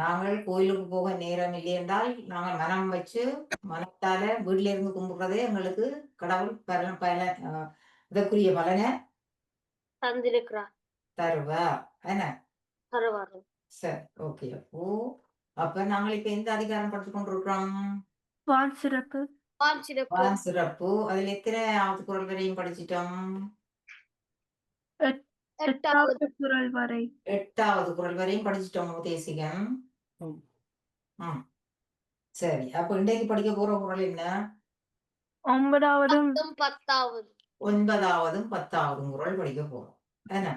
நாங்கள் கோயிலுக்கு போக நேரம் இல்லை என்றால் நாங்கள் மனம் வச்சு மனத்தால வீட்டில இருந்து கும்பிடுறதே எங்களுக்கு கடவுள் பலன் பல அஹ், இதற்குரிய பலனை தந்திருக்கிறார். தருவார். என்ன? சரி ஓகே. அப்போ அப்ப நாங்கள் இப்ப எந்த அதிகாரம் படிச்சு கொண்டிருக்கிறோம்? வான் சிறப்பு. வான் சிறப்பு. வான் சிறப்பு. அதுல எத்தனையாவது குரல் வரையும் படிச்சிட்டோம்? எட்டாவது எட்டாவது குரல் வரை. எட்டாவது குரல் வரையும் படிச்சிட்டோம் தேசிகன் ம். சரி. அப்ப இன்றைக்கு படிக்க போற குரல் என்ன? ஒன்பதாவதும் பத்தும் பத்தாவது. ஒன்பதாவதும் பத்தாவதும் குரல் படிக்க போறோம். என்ன.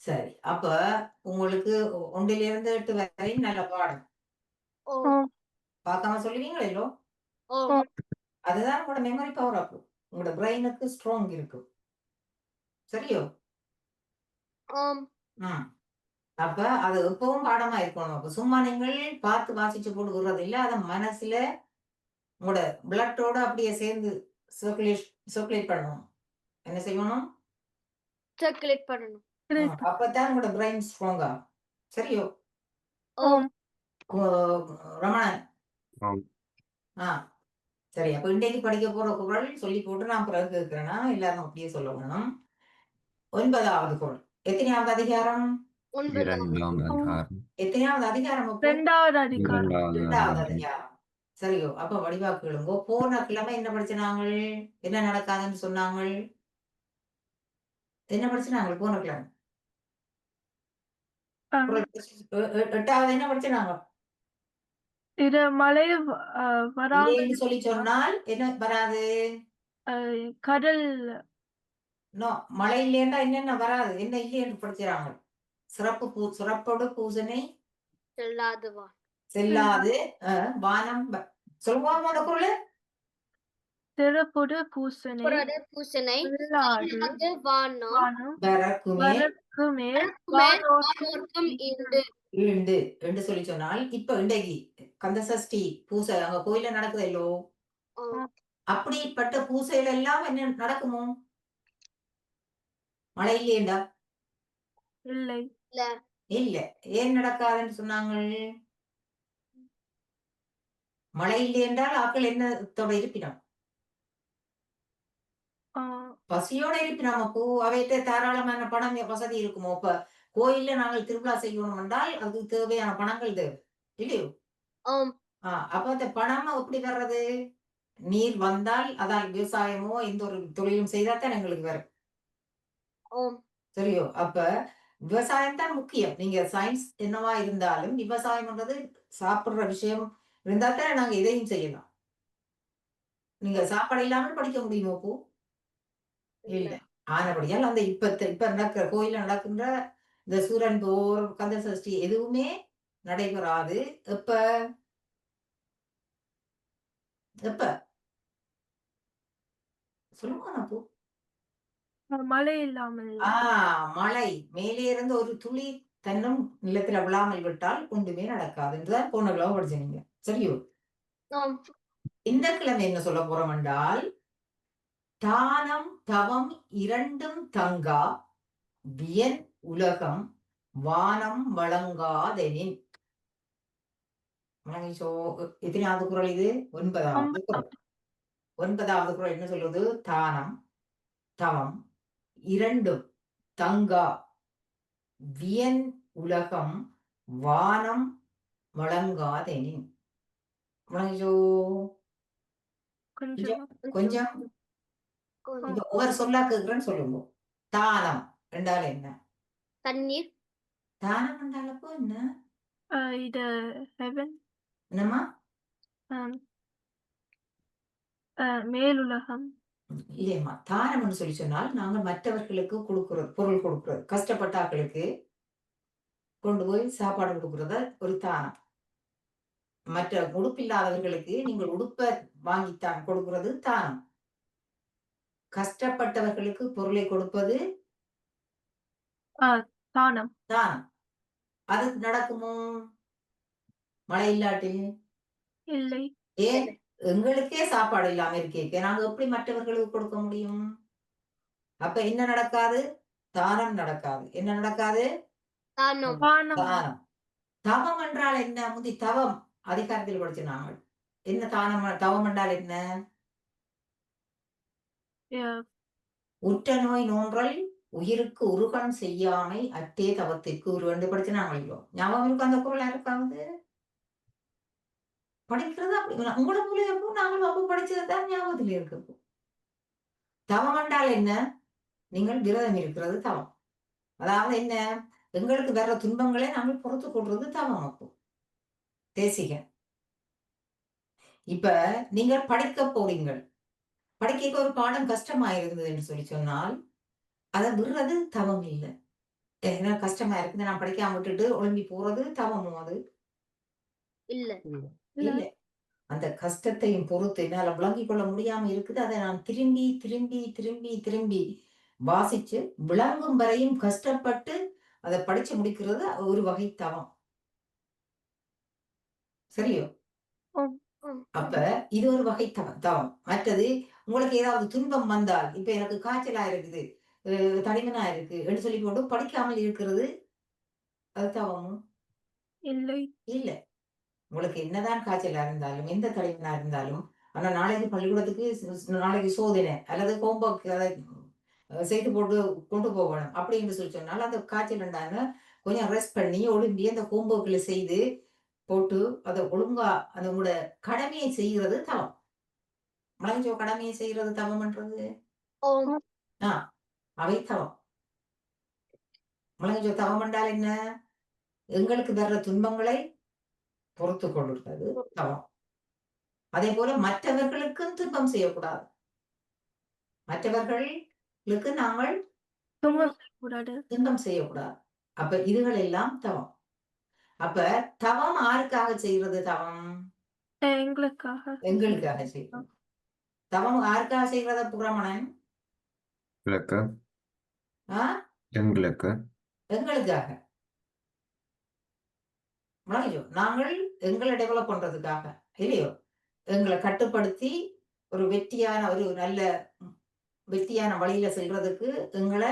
சரி. அப்ப உங்களுக்கு ஒன்றில இருந்து எட்டு வரையும் நல்ல பாடம். பார்க்காம சொல்லுவீங்களோ ஓ. அதுதான் உங்களோட மெமரி பவர் அப் உங்களோட பிரெயினுக்கு ஸ்ட்ராங் இருக்கு. சரியோ? ம். அப்ப அது எப்பவும் பாடமா இருக்கணும். அப்ப சும்மா நீங்கள் பார்த்து வாசிச்சு போடுகிறது இல்ல. அத மனசுல உங்களோட பிளட்டோட அப்படியே சேர்ந்து சர்க்குலேட் சர்க்குலேட் பண்ணணும். என்ன செய்யணும்? சர்க்குலேட் பண்ணணும். அப்பதான் உங்களோட பிரெயின் ஸ்ட்ராங்கா சரியோ? ரமணன். ஆ சரி. அப்ப இன்றைக்கு படிக்க போற குரல் சொல்லி போட்டு நான் பிறகு கேட்கிறேன்னா எல்லாரும் அப்படியே சொல்ல வேணும். ஒன்பதாவது குரல். எத்தனையாவது அதிகாரம்? எத்தனையாவது அதிகாரம்? இரண்டாவது அதிகாரம். இரண்டாவது அதிகாரம். சரியோ அப்ப வடிவாக்குகளுங்கோ போன கிழமை என்ன படிச்சினாங்க என்ன நடக்காதுன்னு சொன்னாங்க என்ன படிச்சினாங்க போன கிழமை. எட்டாவது என்ன படிச்சினாங்க? இது மழை வ- அஹ், வராமல் இல்லைன்னு சொல்லி சொன்னால் என்ன வராது? கடல். நோ மழை இல்லையண்டா என்னென்ன வராது? என்ன இல்லைன்னு படிச்சிறாங்க சிறப்பு பூ சிறப்போடு பூசனை செல்லாது செல்லாது வானம் சொல்லுவோம் அந்த குரல். சிறப்புடு பூசனை வானோர்க்கும் இண்டு. இண்டு. என்று சொல்லி சொன்னால் இப்ப இன்றைக்கு கந்தசஷ்டி பூசை அங்க கோயில்ல நடக்குதல்லோ ஆம். அப்படிப்பட்ட பூசைகள் எல்லாம் என்ன நடக்குமோ? மழை இல்லையேண்டா இல்லை. இல்ல. ஏன் நடக்காதுன்னு சொன்னாங்க மழை இல்லை என்றால் ஆக்கள் என்னத்தோட இருப்பினம்? பசியோட இருப்பினம் அப்போ. அவைகிட்ட தாராளமான பணம் வசதி இருக்குமோ? இப்ப கோயில்ல நாங்கள் திருவிழா செய்யணும் என்றால் அதுக்கு தேவையான பணங்கள் தேவை. இல்லையோ? அப்ப அந்த பணம் எப்படி வர்றது? நீர் வந்தால் அதால் விவசாயமோ எந்த ஒரு தொழிலும் செய்தா தான் எங்களுக்கு வரும். சரியோ? அப்ப விவசாயம் தான் முக்கியம். நீங்க சயின்ஸ் என்னவா இருந்தாலும் விவசாயம்ன்றது சாப்பிடுற விஷயம் இருந்தா தான் நாங்க இதையும் செய்யலாம். நீங்க சாப்பாடு இல்லாமல் படிக்க முடியுமோ பூ? இல்ல. ஆனபடியால் அந்த இப்ப இப்ப நடக்கிற கோயில்ல நடக்கின்ற இந்த சூரன் போர் கந்த சஷ்டி எதுவுமே நடைபெறாது. எப்ப? எப்ப? சொல்லுங்க பூ. மழை இல்லாமல். ஆஹ் மழை. மேலே இருந்து ஒரு துளி தன்னும் நிலத்துல விழாமல் விட்டால் ஒன்றுமே நடக்காது. என்றுதான் போன கிழமை படிச்சீங்க சரியோ? ஆம். இந்த கிழமை என்ன சொல்ல போறோம் என்றால் தானம் தவம் இரண்டும் தங்கா வியன் உலகம் வானம் வழங்காதெனின். வணங்கி சோ எத்தனாவது குரல் இது? ஒன்பதாவது. குரல் ஒன்பதாவது குரல் என்ன சொல்லுது? தானம் தவம். இரண்டும் தங்கா. வியன் உலகம் வானம் வழங்காதெனின். வணங்கிச்சோ கொஞ்சம் கொஞ்சம் ஒவ்வொரு சொல்லா கேக்குறேன்னு சொல்லுங்க. தானம் என்றால் என்ன? தண்ணீர். தானம் என்றால் அப்போ என்ன? இது ஹெவன் என்னம்மா? மேலுலகம். இல்லையம்மா தானம்னு சொல்லி சொன்னால் நாங்க மற்றவர்களுக்கு கொடுக்கிறது பொருள் கொடுக்கிறது கஷ்டப்பட்டாக்களுக்கு கொண்டு போய் சாப்பாடு கொடுக்கறத ஒரு தானம். மற்ற உடுப்பில்லாதவர்களுக்கு நீங்கள் உடுப்பை வாங்கித்தான் கொடுக்கிறது தானம். கஷ்டப்பட்டவர்களுக்கு பொருளை கொடுப்பது தானம். தானம். அது நடக்குமோ? மழை இல்லாட்டி இல்லை. ஏன்? எங்களுக்கே சாப்பாடு இல்லாம இருக்கே நாங்க எப்படி மற்றவர்களுக்கு கொடுக்க முடியும்? அப்ப என்ன நடக்காது? தானம் நடக்காது. என்ன நடக்காது? தானம். தவம் என்றால் என்ன? முந்தி தவம். அதிகாரத்தில் படிச்சு நாங்கள். என்ன தானம்? தவம் என்றால் என்ன. உற்ற நோய் நோன்றல் உயிருக்கு உருகன் செய்யாமை அட்டே தவத்திற்கு உருவண்டு படிச்சு நாங்கள் ஞாபகம் இருக்கு? அந்த குரல் யாருக்காவது? படிக்கிறது அப்படி உங்களோட மூலியமும் நாங்கள் அப்போ படிச்சதுதான் ஞாபகத்தில் இருக்கு. தவம் என்றால் என்ன நீங்கள் விரதம் இருக்கிறது தவம் அதாவது என்ன எங்களுக்கு வர்ற துன்பங்களை நாங்கள் பொறுத்து கொள்றது தவம் அப்போ தேசிக இப்ப நீங்கள் படிக்க போறீங்கள் படிக்க ஒரு பாடம் கஷ்டமா இருந்தது என்று சொல்லி சொன்னால் அதை விடுறது தவம் இல்லை ஏன்னா கஷ்டமா இருக்குது நான் படிக்காம விட்டுட்டு ஒழுங்கி போறது தவமும் அது இல்ல இல்ல. அந்த கஷ்டத்தையும் பொறுத்து என்னால விளங்கிக் கொள்ள முடியாம இருக்குது. அதை நான் திரும்பி திரும்பி திரும்பி திரும்பி வாசிச்சு விளங்கும் வரையும் கஷ்டப்பட்டு அதை படிச்சு முடிக்கிறது ஒரு வகை தவம் சரியோ. அப்ப இது ஒரு வகை தவம். தவம் மற்றது உங்களுக்கு ஏதாவது துன்பம் வந்தால் இப்ப எனக்கு காய்ச்சலா இருக்குது தடிமனா இருக்கு என்று சொல்லி போட்டு படிக்காமல் இருக்கிறது அது தவமும் இல்லை. இல்ல. உங்களுக்கு என்னதான் காய்ச்சலா இருந்தாலும் எந்த தலைவனா இருந்தாலும் ஆனா நாளைக்கு பள்ளிக்கூடத்துக்கு நாளைக்கு சோதனை அல்லது ஹோம்ஒர்க் அதை செய்து போட்டு கொண்டு போகணும் அப்படின்னு சொல்லி சொன்னால் அந்த காய்ச்சல் இருந்தாங்க. கொஞ்சம் ரெஸ்ட் பண்ணி ஒழுங்கி அந்த ஹோம்ஒர்க்ல செய்து போட்டு அதை ஒழுங்கா அந்த உங்களோட கடமையை செய்கிறது தவம். மலஞ்சோ கடமையை செய்கிறது தவம்ன்றது ஓம். ஆ அவை தவம். மலஞ்சோ தவம் என்றால் என்ன? எங்களுக்கு வர்ற துன்பங்களை பொறுத்து கொள்ளுறது தவம். அதே போல மற்றவர்களுக்கும் துன்பம் செய்யக்கூடாது. மற்றவர்களுக்கு நாங்கள் துன்பம் கூடாது துன்பம் செய்யக்கூடாது. அப்ப இதுகள் எல்லாம் தவம். அப்ப தவம் ஆருக்காக செய்யறது தவம்? எங்களுக்காக. எங்களுக்காக செய்யறது தவம் யாருக்காக செய்யறத புறமணன்? எங்களுக்காக. விளங்கிச்சோ நாங்கள் எங்களை டெவலப் பண்றதுக்காக இல்லையோ? எங்களை கட்டுப்படுத்தி ஒரு வெற்றியான ஒரு நல்ல வெற்றியான வழியில செல்றதுக்கு எங்களை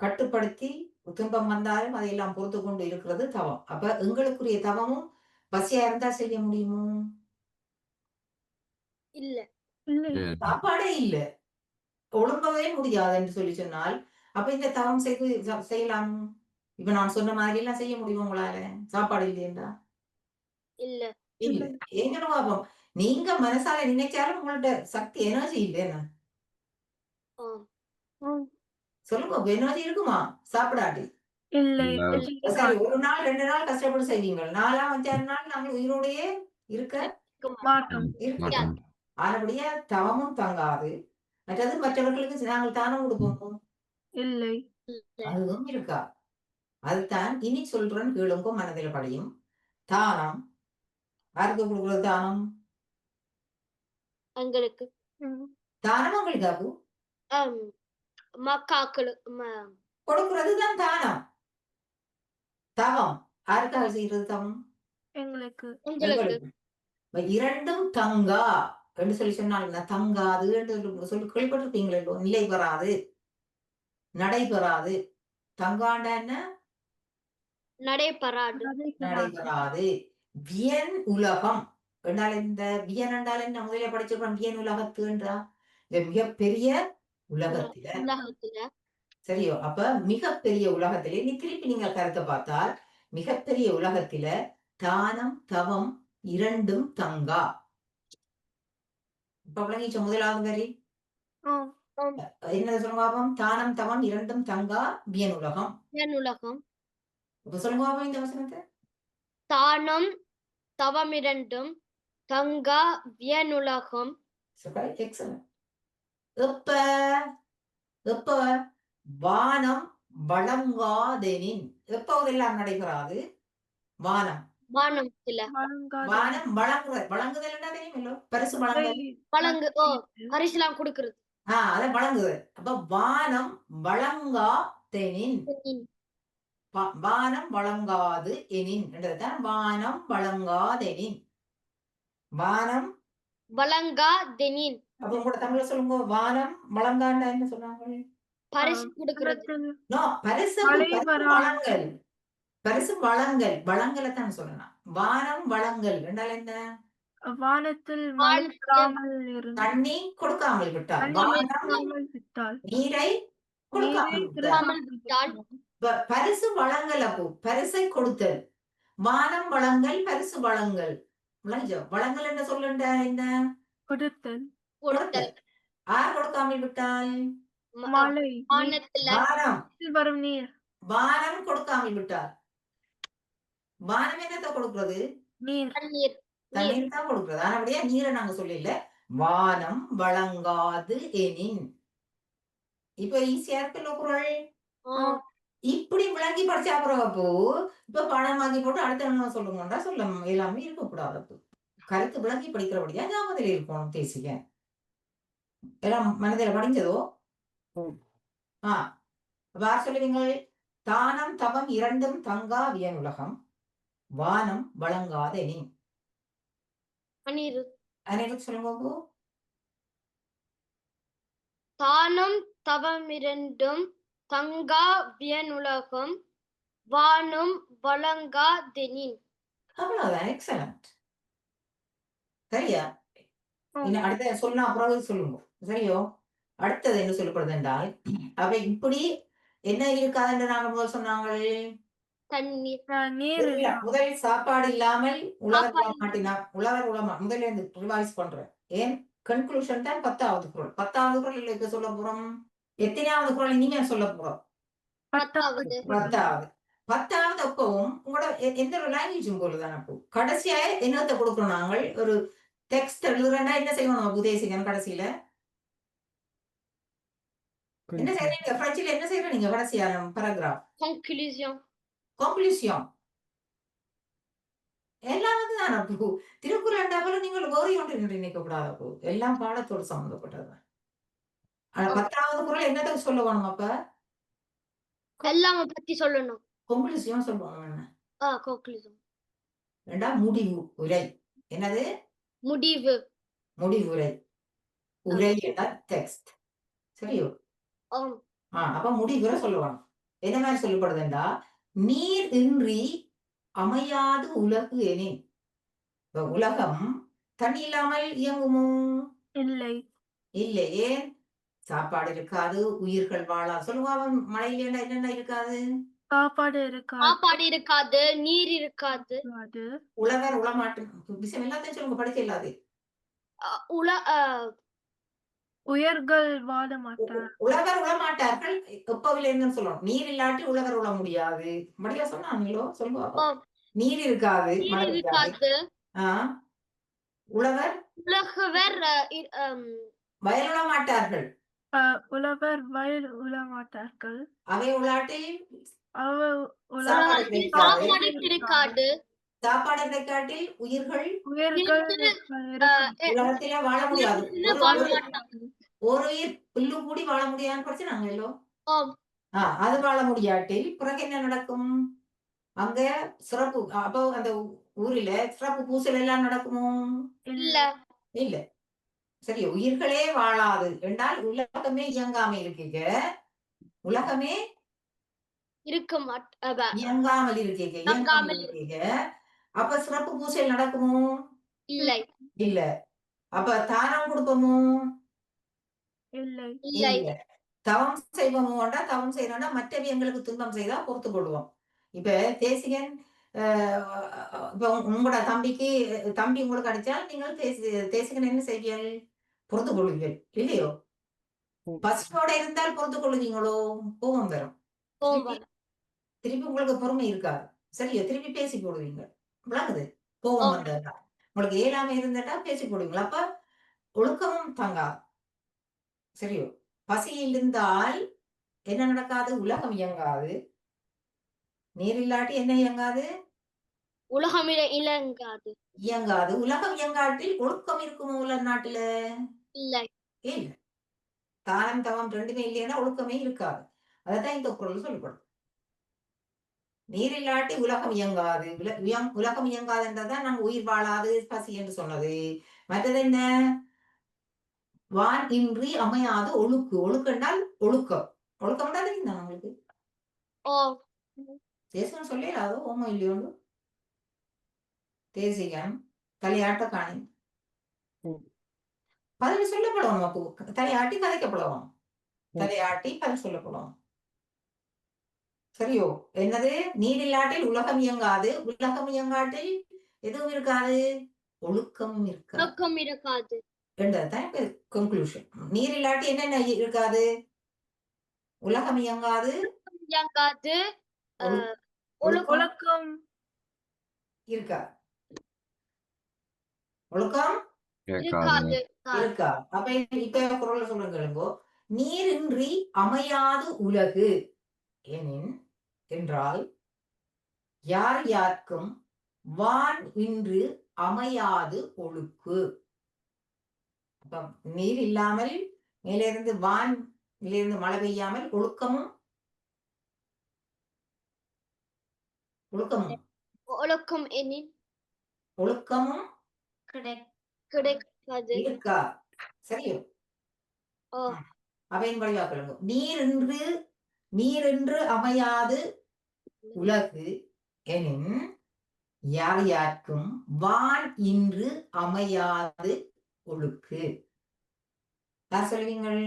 கட்டுப்படுத்தி துன்பம் வந்தாலும் அதையெல்லாம் பொறுத்து கொண்டு இருக்கிறது தவம். அப்ப எங்களுக்குரிய தவமும் பசியா இருந்தா செய்ய முடியுமோ? இல்ல. இல்லை. சாப்பாடே இல்ல. ஒழுங்கவே முடியாது என்று சொல்லி சொன்னால் அப்ப இந்த தவம் செய்து செய்யலாம். இப்ப நான் சொன்ன மாதிரி எல்லாம் செய்ய முடியும் உங்களால? சாப்பாடு இல்லையா இல்ல. இல்ல. எங்க பாப்போம் நீங்க மனசால நினைச்சாலும் உங்கள்ட்ட சக்தி எனர்ஜி ஆம். சொல்லுங்க எனர்ஜி இருக்குமா? சாப்பிடாட்டி. இல்லை இல்ல. சரி ஒரு நாள் ரெண்டு நாள் கஷ்டப்பட்டு செய்வீங்க நாலாம் அஞ்சாறு நாள் நாங்கள் உயிரோடையே இருக்க. ஆனபடியா தவமும் தங்காது. மற்றது மற்றவர்களுக்கு நாங்கள் தானம் கொடுப்போம்? இல்ல. அதுவும் இருக்கா? அதுதான் இனி சொல்றேன் கேளுங்கோ மனதில் படியும். தானம். யாருக்கு கொடுக்குறது தானம்? எங்களுக்கு. தானம் உங்களுக்கு அபு கொடுக்கிறது தான் தானம். தவம். யாருக்காக செய்யறது தவம்? எங்களுக்கு. இரண்டும் தங்கா என்று சொல்லி சொன்னால்? தங்காது என்று சொல்லி கேள்விப்பட்டிருப்பீங்களோ நிலை பெறாது. நடைபெறாது தங்காண்ட என்ன? நடைபெறாது. நடைபெறாது. வியன் உலகம். என்றால் இந்த வியன் என்றால் என்ன? முதலில் படிச்சிருக்கோம் வியன் உலகத்து என்றா? இந்த மிகப்பெரிய உலகத்தில. சரியோ? அப்ப மிகப்பெரிய உலகத்திலே. நீ திருப்பி நீங்க கருத்தை பார்த்தால் மிகப்பெரிய உலகத்தில தானம் தவம் இரண்டும் தங்கா. இப்ப விளங்கிச்ச முதலாவது வரி. என்ன சொல்லுங்க தானம் தவம் இரண்டும் தங்கா வியன் உலகம். உலகம். சொல்லுங்க பாப்போம் இந்த வசனத்தை தானம் தவமிரண்டும் தங்கா வியனுலகம். எப்ப எப்ப வானம் வழங்காதெனின் எப்ப அதெல்லாம் நடைபெறாது வானம். வழங்காத வானம் வழங்குதல் வழங்குதல் என்ன தெரியுமில்லோ பரிசு வழங்கு ஓ பரிசுலாம் கொடுக்கறது. ஆஹ் அதை வழங்குதல் அப்ப வானம் வழங்காதெனின் வா- வானம் வழங்காது எனின். என்றதுதான் வானம் வழங்காதெனின். வானம் வழங்கா தெனின் அப்ப உங்களோட தமிழ்ல சொல்லுங்க வானம் வழங்காண்டா என்ன சொன்னாங்க? பரிசு கொடுக்கறது. நோ பரிசு. வழங்கல். பரிசு வளங்கள் வளங்களை தான் சொல்லணும் வானம் வளங்கள் என்றால் என்ன? வானத்தில் தண்ணி கொடுக்காமல் விட்டால். நீரை கொடுக்காமல் விட்டால். பரிசு வளங்கள் அப்போ பரிசை கொடுத்தல். வானம் வளங்கள் பரிசு வளங்கள் விளங்குச்சோ? வளங்கள் என்ன சொல்லுண்ட என்ன? கொடுத்தல். கொடுத்தல். ஆர் கொடுக்காமல் விட்டால்? வரும் நீர். வானம் கொடுக்காமல் விட்டால். வானம் என்னத்தை கொடுக்கிறது? நீர். தண்ணீர். தான் கொடுக்கிறது. ஆனா அப்படியே நீரை நாங்க சொல்லல வானம் வழங்காது எனின். இப்ப ஈஸியா இருக்குல்ல குரல் இப்படி விளங்கி படிச்சா அப்புறம் அப்போ இப்ப பணமாக்கி போட்டு அடுத்த என்ன சொல்லுங்கன்றா சொல்ல எல்லாமே இருக்கக்கூடாது அப்போ. கருத்து விளங்கி படிக்கிறபடியா ஞாபகத்தில் இருக்கணும் தேசிக்க எல்லாம் மனதில் படிஞ்சதோ? ஆ. வார் சொல்லுவீங்கள் தானம் தவம் இரண்டும் தங்கா வியனுலகம் வானம் வழங்காத அநீர் அனைவரும் சொல்லுங்க. தானம் தவமிரண்டும் தங்கா வியனுலகம் வானும் வழங்கா தெனின். அவ்வளவுதான் எக்ஸலண்ட் சரியா. இன்னும் அடுத்த சொன்னா பிறகு சொல்லுங்க. சரியோ? அடுத்தது என்ன சொல்லப்படுது என்றால் அவ இப்படி என்ன இருக்காதுன்னு நாங்க முதல் சொன்னாங்க தண்ணீர். அஹ் நீர் இல்ல, முதல் சாப்பாடு இல்லாமல் சாப்பாடு உளமாட்டினா உழவர் உளமா முதல்ல இருந்து ரிவைஸ் பண்றேன். ஏன்? கன்க்ளூஷன் தான் பத்தாவது குரல். பத்தாவது குரல் சொல்ல போறோம். எத்தனையாவது குரல் இனிமே சொல்ல போறோம். பத்தாவது. பத்தாவது. பத்தாவது அப்பவும் உங்களோட எந்த ஒரு லாங்குவேஜும் போலதான் அப்போ. கடைசியா என்னத்தை கொடுக்கணும் நாங்கள்? ஒரு டெக்ஸ்ட் எழுதுறேன்னா என்ன செய்யணும் உதேசிகன் கடைசியில? என்ன செய்யறீங்க பிரெஞ்சில என்ன செய்யறீங்க கடைசியா பேராகிராஃப் conclusion. கன்க்ளூசியம் எல்லாம் வந்து தான் அப்போ. திருக்குறள் நீங்கள் கோரி ஒன்று நினைக்க கூடாது அப்போ. எல்லாம் பாடத்தோடு சம்பந்தப்பட்டது ஆனா பத்தாவது குரல் என்னத்தை சொல்ல வேணும் அப்ப எல்லாம பத்தி சொல்லணும். கன்க்ளூசியம் சொல்லுவாங்க ரெண்டா முடிவு உரை. என்னது? முடிவு. முடிவுரை உரை. டெக்ஸ்ட் சரியோ? ஆ அப்ப முடிவுரை சொல்லுவாங்க. என்ன மாதிரி சொல்லப்படுதுண்டா நீர் இன்றி அமையாது உலகு எனின். உலகம் தண்ணி இல்லாமல் இயங்குமோ? இல்லை. இல்லை ஏன்? சாப்பாடு இருக்காது உயிர்கள் வாழாது. சொல்லுவாங்க மழையில என்னென்ன இருக்காது? சாப்பாடு இருக்காது. சாப்பாடு இருக்காது நீர் இருக்காது. உழவர் உளமாட்டு விஷயம் எல்லாத்தையும் சொல்லுங்க படிக்க இல்லாது உல உயர்கள் வாழ மாட்டார். உழவர் உளமாட்டார்கள் எப்பவில்லை என்னன்னு சொல்லணும் நீர் இல்லாட்டி உழவர் உழ முடியாது. மடியா சொன்னாங்களோ சொல்லுவாங்க ஆம். நீர் இருக்காது இருக்காது. உழவர் உலகவர் வயலுள மாட்டார்கள் அஹ் உழவர் வயல் உழ மாட்டார்கள் அவை உலாட்டில் அவ உழ சாப்பாடு. சாப்பாடு கிடைக்காது. சாப்பாடு கிடைக்காட்டில் உயிர்கள் உயர்கள் எ, உலகத்தில வாழ முடியாது. ஒரு- ஒரு- ஒரு உயிர் புல்லு கூடி வாழ முடியாதுன்னு படிச்சுனாங்க இல்லோ ஆம். அது வாழ முடியாட்டில் பிறகு என்ன நடக்கும்? அங்க சிறப்பு அப்போ அந்த ஊரில சிறப்பு பூசல் எல்லாம் நடக்குமோ? இல்ல. இல்ல. சரி உயிர்களே வாழாது. என்றால் உலகமே இயங்காம இருக்கீங்க உலகமே இருக்க இயங்காமல் இருக்கீங்க இயங்காமல் இயங்காமல் இருக்கீங்க அப்ப சிறப்பு பூசல் நடக்குமோ? இல்லை. இல்ல. அப்ப தானம் கொடுப்போமோ? இல்லை. தவம் செய்வோமோண்டா தவம் செய்யறோம்னா மற்றவை எங்களுக்கு துன்பம் செய்தா பொறுத்து கொள்வோம். இப்ப தேசிகன் ஆஹ் இப்ப உங்க- உங்களோட தம்பிக்கு தம்பி உங்களுக்கு அடிச்சால் நீங்கள் தேசி தேசிகன் என்ன செய்வீர்கள்? பொறுத்து கொள்வீர்கள் இல்லையோ? பசியோட இருந்தால் பொறுத்து கொள்வீங்களோ கோபம் வரும். திருப்பி உங்களுக்கு பொறுமை இருக்காது. சரியோ? திருப்பி பேசி போடுவீங்க. விளங்குது? கோபம் ஆ. வந்ததுன்னா உங்களுக்கு இயலாம இருந்தட்டா பேசி போடுவீங்களா? அப்ப ஒழுக்கமும் தங்காது. சரியோ? பசி இருந்தால் என்ன நடக்காது? உலகம் இயங்காது. நீர் இல்லாட்டி என்ன இயங்காது? உலகமிட இலங்காது. இயங்காது. உலகம் இயங்காட்டில் ஒழுக்கம் இருக்குமோ உலக நாட்டுல? இல்லை. இல்ல. தானம் தவம் ரெண்டுமே இல்லைன்னா ஒழுக்கமே இருக்காது. அதைத்தான் இந்த குரல் சொல்லப்படும் நீர் இல்லாட்டி உலகம் இயங்காது. உல- இயங்- உலகம் இயங்காதுன்றதான் நம்ம உயிர் வாழாது பசி என்று சொன்னது. மற்றது என்ன? வான் இன்றி அமையாது ஒழுக்கு. ஒழுக்கண்டால் ஒழுக்கம். ஒழுக்கம் தான் தெரியுதா உங்களுக்கு? தேசம் சொல்லலாதோ ஓமம் இல்லையோண்டு தேசிகம். தலையாட்ட காணி. பதில் சொல்லப்படும் நமக்கு தலையாட்டி கதைக்கப்படும் ம். தலையாட்டி பதில் சொல்லப்படும் சரியோ? என்னது? நீர் இல்லாட்டில் உலகம் இயங்காது. உலகம் இயங்காட்டில் எதுவும் இருக்காது. இருக்காது. ஒழுக்கம் இருக்காது. ரெண்டுதான் கன்க்ளூஷன் நீர் இல்லாட்டி என்னென்ன இருக்காது? உலகம் இயங்காது. இயங்காது. ஒழுக்கம் ஒழுக்கம். இருக்கா ஒழுக்கம்? இருக்காது இருக்கா? அப்ப இப்ப குரல்ல சொல்ற கேளுங்கோ நீரின்றி அமையாது உலகு எனின் என்றால் யார் யார்க்கும் வான் இன்று அமையாது ஒழுக்கு. அப்ப நீர் இல்லாமல் மேலிருந்து வான் இருந்து மழை பெய்யாமல் ஒழுக்கமும் ஒழுக்கமும். ஒழுக்கம் எனின். ஒழுக்கமும் கிடைக்காது. இருக்கா? சரியோ? அவையின் வழிவாக்களுங்க நீரென்று நீரென்று அமையாது உலகு எனின் யார் யார்க்கும் வான் இன்று அமையாது ஒழுக்கு. யார் சொல்லுவீங்கள்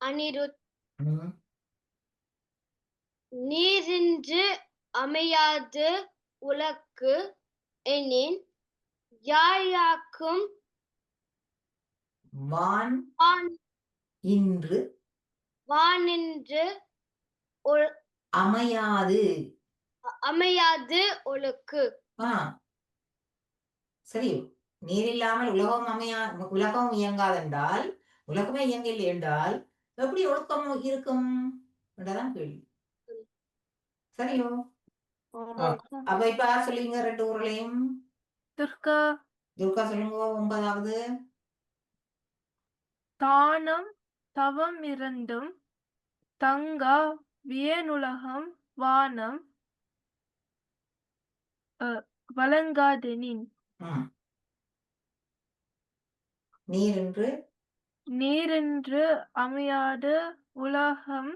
அனிருத். நீரின்று அமையாது உலக்கு எனின் யார் யாக்கும் வான் வான் இன்று வானின்று ஒழு- அமையாது. அமையாது ஒழுக்கு. ஆ. சரி நீர் இல்லாமல் உலகம் அமையா உலகம் இயங்காதென்றால் உலகமே இயங்கவில்லை என்றால் எப்படி ஒழுக்கம் இருக்கும் என்றதான் கேள்வி. சரியோ? அப்ப இப்ப யார் சொல்லுவீங்க? ரெண்டு ஊர்களையும்? துர்கா துர்கா சொல்லுங்க ஒன்பதாவது. தானம் தவம் இரண்டும் தங்கா வியனுலகம் வானம் வழங்காதெனின். ம். நீர் என்று நீரென்று அமையாது உலகம்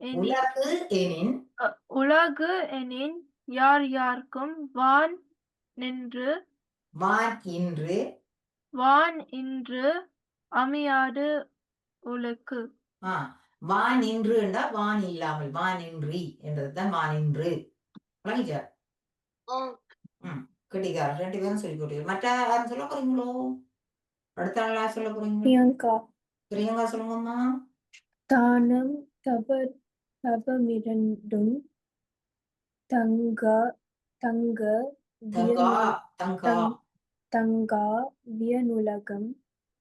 உலகு எனின். உலகு எனின் யார் யார்க்கும் வான் நின்று வான் இன்று வான் இன்று அமையாது உலகு ஆ வான் இன்று என்றால் வான் இல்லாமல் வான் இன்றி என்றதுதான் வான் இன்று. ஓ கட்டிக்காரர் ரெண்டு பேரும் சொல்லி கொடுத்தீங்க மற்ற யாரும் சொல்ல போறீங்களோ? அடுத்த யார் சொல்ல போறீங்க பிரியங்கா. பிரியங்கா சொல்லுங்கம்மா. தானம் தப தபமிரண்டும் தங்கா தங்க தங்கா தங்கா. தங்- தங்கா வியனுலகம்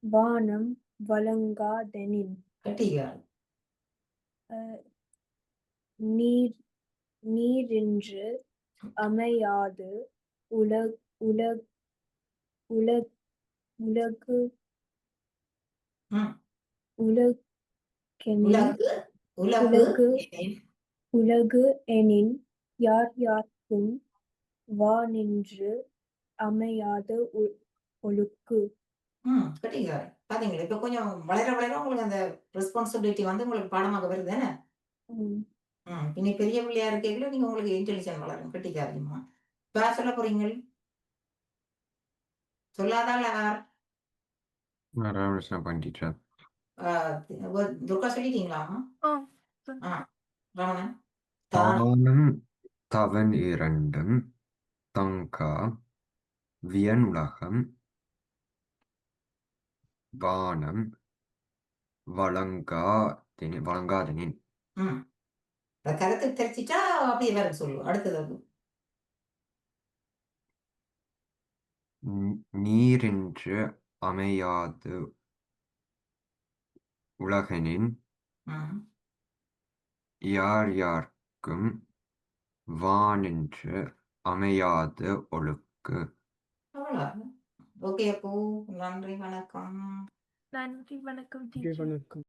வானம் வழங்காதெனின் கட்டிக்காரர் நீர் நீரின்று அமையாது. உலக். உலக் உலக் உலகு உலகு உலகு எனின். யார் யார்க்கும் வானின்று அமையாத ஒ- ஒழுக்கு. ம் கட்டிக்காரர் பாத்தீங்களா? இப்ப கொஞ்சம் வளர வளர உங்களுக்கு அந்த ரெஸ்பான்சிபிலிட்டி வந்து உங்களுக்கு பாடமாக வருது தானே? ம். ம் இனி பெரிய பிள்ளையா இருக்கீங்களோ நீங்க உங்களுக்கு இன்டெலிஜென்ட் வளரும் கட்டிக்காரீங்கம்மா இப்ப சொல்ல போறீங்க? சொல்லாதால யார் ராமகிருஷ்ண பண்டிட்டர் ஆஹ் ஒரு- துர்கா சொல்லிட்டீங்களாமா ஓ ஆ ரமணன்? தான் தானம் தவன் இரண்டும் தங்கா வியனுலகம் வானம் வழங்காதெனி வழங்காதெனின் ம். இந்த கருத்து தெரிச்சிட்டா அப்படியே வேற சொல்லு அடுத்தது நீரின்று அமையாது உலகனின். யார் யார்க்கும் வானின்று அமையாது ஒழுக்கு. அவ்வளோ ஓகே அப்போ நன்றி வணக்கம். நன்றி வணக்கம் டீச்சர். வணக்கம்.